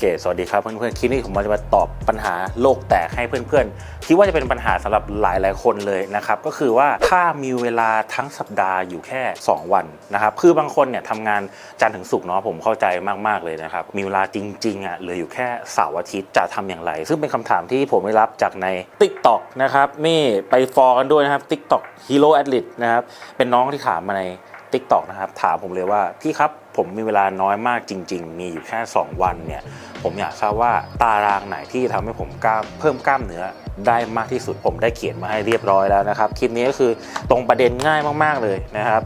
เค สวัสดีครับเพื่อนๆ คลิปนี้ผมจะมาตอบปัญหาโลกแตกให้เพื่อนๆ คิดว่าจะเป็นปัญหาสำหรับหลายๆคนเลยนะครับ ก็คือว่าถ้ามีเวลาทั้งสัปดาห์อยู่แค่ 2 วันนะครับ คือบางคนเนี่ยทำงานจันทร์ถึงศุกร์เนาะผมเข้าใจมากๆเลยนะครับ มีเวลาจริงๆอะเหลืออยู่แค่เสาร์อาทิตย์จะทำอย่างไร ซึ่งเป็นคำถามที่ผมได้รับจากใน TikTok นะครับนี่ไปฟอลกันด้วยนะครับ TikTok Hero Athlete นะครับเป็นน้องที่ถามมาใน ติ๊กต็อกนะครับถามผมเลยว่าพี่ครับผมมีเวลาน้อยมากจริง ๆ มีอยู่แค่ 2 วันเนี่ยผมอยากทราบว่าตารางไหนที่ทำให้ผมกล้ามเพิ่มกล้ามเนื้อได้มากที่สุดผมได้เขียนมาให้เรียบร้อยแล้วนะครับคลิปนี้ก็คือตรงประเด็นง่ายมากๆเลยนะครับ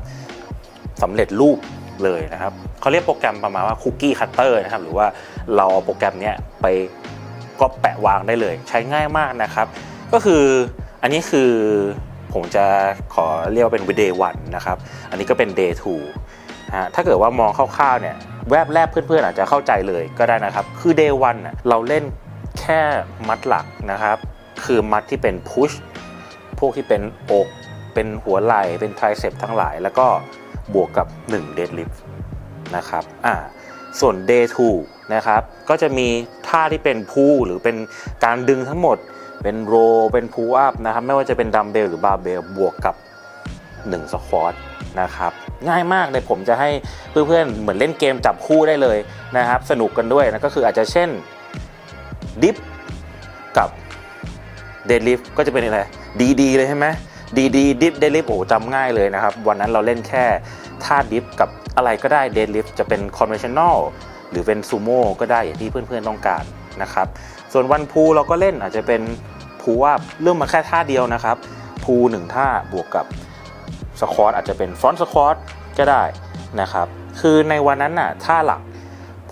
สำเร็จรูปเลยนะครับเขาเรียกโปรแกรมประมาณว่าคุกกี้คัตเตอร์นะครับหรือว่าเราเอาโปรแกรมนี้ไปก็แปะวางได้เลย ใช้ง่ายมากนะครับ ก็คืออันนี้คือ ผมจะขอเรียกว่าเป็น day one นะครับ อันนี้ก็เป็น day two นะฮะถ้าเกิดว่ามองคร่าวๆเนี่ยแวบแรกเพื่อนๆอาจจะเข้าใจเลยก็ได้นะครับ คือ day one เราเล่นแค่มัดหลักนะครับ คือมัดที่เป็น push พวกที่เป็นอก เป็นหัวไหล่ เป็น tricep ทั้งหลาย แล้วก็บวกกับ 1 deadlift นะครับอ่าส่วน day 2นะครับ ก็จะมีท่าที่เป็นพูหรือเป็นการดึงทั้งหมด เป็นโรเป็นพูอัพนะครับ ไม่ว่าจะเป็นดัมเบลหรือบาร์เบลบวกกับ1สควอตนะครับง่ายมากเลยผมจะให้เพื่อนๆ เหมือนเล่นเกมจับคู่ได้เลยนะครับ สนุกกันด้วยนะก็คืออาจจะเช่นดิฟกับเดดลิฟก็จะเป็นอะไรดีดีเลยใช่ไหมดีดีดิฟเดลิฟโอ้จำง่ายเลยนะครับ วันนั้นเราเล่นแค่ท่าดิฟกับอะไรก็ได้เดดลิฟจะเป็นคอนเวนชั่นแนลหรือเป็นซูโม่ก็ได้อย่างที่เพื่อนๆต้องการนะครับ ส่วนวันพูเราก็เล่นอาจจะเป็นพูว่าเริ่มมาแค่ท่าเดียวนะครับพูหนึ่งท่าบวกกับสควอตอาจจะเป็นฟรอนต์สควอตก็ได้นะครับ คือในวันนั้นน่ะท่าหลัก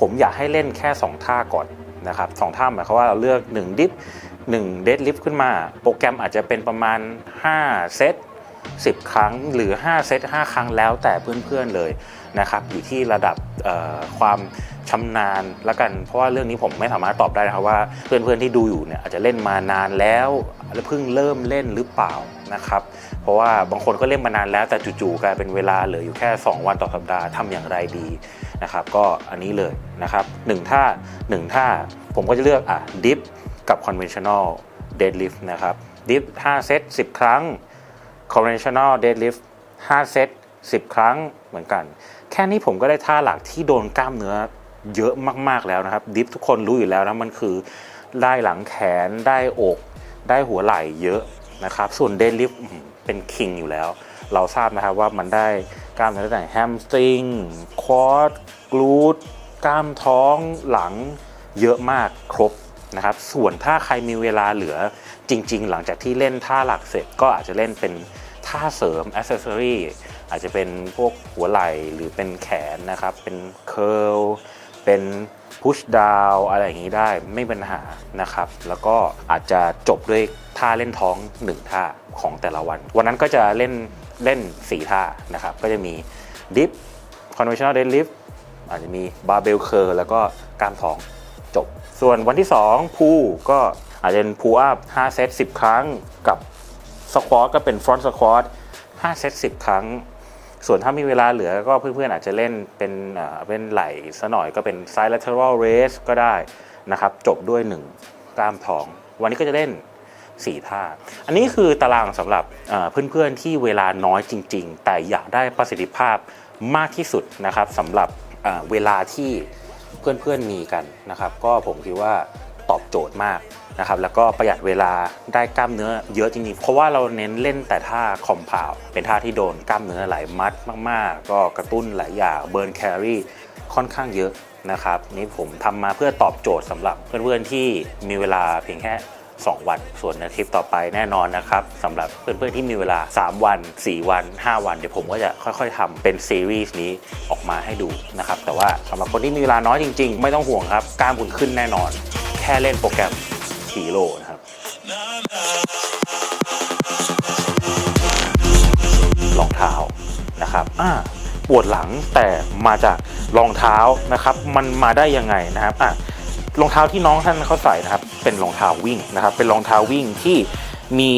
ผมอยากให้เล่นแค่ 2 ท่าก่อนนะครับสองท่าหมายความว่าเราเลือก 1 ดิฟ1เดดลิฟขึ้นมา โปรแกรมอาจจะเป็นประมาณ 5 เซต 10 ครั้งหรือ 5 เซต 5 ครั้งแล้วแต่เพื่อนๆเลยนะครับอยู่ที่ระดับความชำนาญละกัน เพราะว่าเรื่องนี้ผมไม่สามารถตอบได้นะครับว่าเพื่อนๆที่ดูอยู่เนี่ยอาจจะเล่นมานานแล้วแล้วเพิ่งเริ่มเล่นหรือเปล่านะครับเพราะว่าบางคนก็เล่นมานานแล้วแต่จู่ๆกลายเป็นเวลาเหลืออยู่แค่ 2 วันต่อสัปดาห์ทำอย่างไรดีนะครับก็อันนี้เลยนะครับหนึ่งท่าหนึ่งท่าผมก็จะเลือกอะดิฟกับ conventional deadlift นะครับดิฟ5เซต10 ครั้ง conventional deadlift 5 เซต 10 ครั้งเหมือนกัน แค่นี้ผมก็ได้ท่าหลักที่โดนกล้ามเนื้อเยอะมากๆแล้วนะครับ ดิฟทุกคนรู้อยู่แล้วนะมันคือได้หลังแขนได้อก ได้หัวไหล่เยอะนะครับ ส่วนเดนลิฟเป็นคิงอยู่แล้ว เราทราบนะครับว่ามันได้กล้ามเนื้อตั้งแต่แฮมสตริงควอดกลูดกล้ามท้องหลังเยอะมากครบนะครับ ส่วนถ้าใครมีเวลาเหลือจริง ๆ หลังจากที่เล่นท่าหลักเสร็จก็อาจจะเล่นเป็น ท่าเสริมอ c เซ s ซอรีอาจจะเป็นพวกหัวไหล่หรือเป็นแขนนะครับ เป็นเคิร์ลเป็นพุชดาวอะไรอย่างนี้ได้ไม่เป็นปัญหานะครับ แล้วก็อาจจะจบด้วยท่าเล่นท้อง1ท่าของแต่ละวัน วันนั้นก็จะเล่นเล่น 4 ท่านะครับ ก็จะมีดิฟ conventional deadlift อาจจะมี barbell curl แล้วก็กล้ามท้องจบ ส่วนวันที่2พูก็อาจจะเป็นพูอัพ5เซต10 ครั้งกับ สควอตก็เป็นฟรอนต์สควอต5เซต10ครั้ง ส่วนถ้ามีเวลาเหลือก็เพื่อนๆอาจจะเล่นเป็นเอ่อเป็นไหล่ซะหน่อยก็เป็น side lateral raise ก็ได้นะครับ จบด้วย 1 กล้ามท้อง วันนี้ก็จะเล่น 4 ท่า อันนี้คือตารางสำหรับเอ่อเพื่อนๆที่เวลาน้อยจริง ๆ แต่อยากได้ประสิทธิภาพมากที่สุดนะครับสำหรับเอ่อเวลาที่เพื่อนๆมีกันนะครับ ก็ผมคิดว่า ตอบโจทย์มากนะครับแล้วก็ประหยัดเวลาได้กล้ามเนื้อเยอะจริงๆ เพราะว่าเราเน้นเล่นแต่ท่าคอมพาวเป็นท่าที่โดนกล้ามเนื้อหลายมัดมาก ๆ ก็กระตุ้นหลายอย่างเบิร์นแคลอรี่ค่อนข้างเยอะนะครับนี่ผมทำมาเพื่อตอบโจทย์สำหรับเพื่อนๆที่มีเวลาเพียงแค่ 2 วัน ส่วนในคลิปต่อไปแน่นอนนะครับสำหรับเพื่อนๆที่มีเวลา 3 วัน 4 วัน 5 วัน เดี๋ยวผมก็จะค่อยๆทำเป็นซีรีส์นี้ออกมาให้ดูนะครับแต่ว่าสำหรับคนที่มีเวลาน้อยจริง ๆ ไม่ต้องห่วงครับกล้ามคุณขึ้นแน่นอน แค่เล่นโปรแกรมฮีโร่นะครับ รองเท้านะครับอ่าปวดหลังแต่มาจากรองเท้านะครับ มันมาได้ยังไงนะครับอะรองเท้าที่น้องท่านเขาใส่นะครับ เป็นรองเท้าวิ่งนะครับ เป็นรองเท้าวิ่งที่มี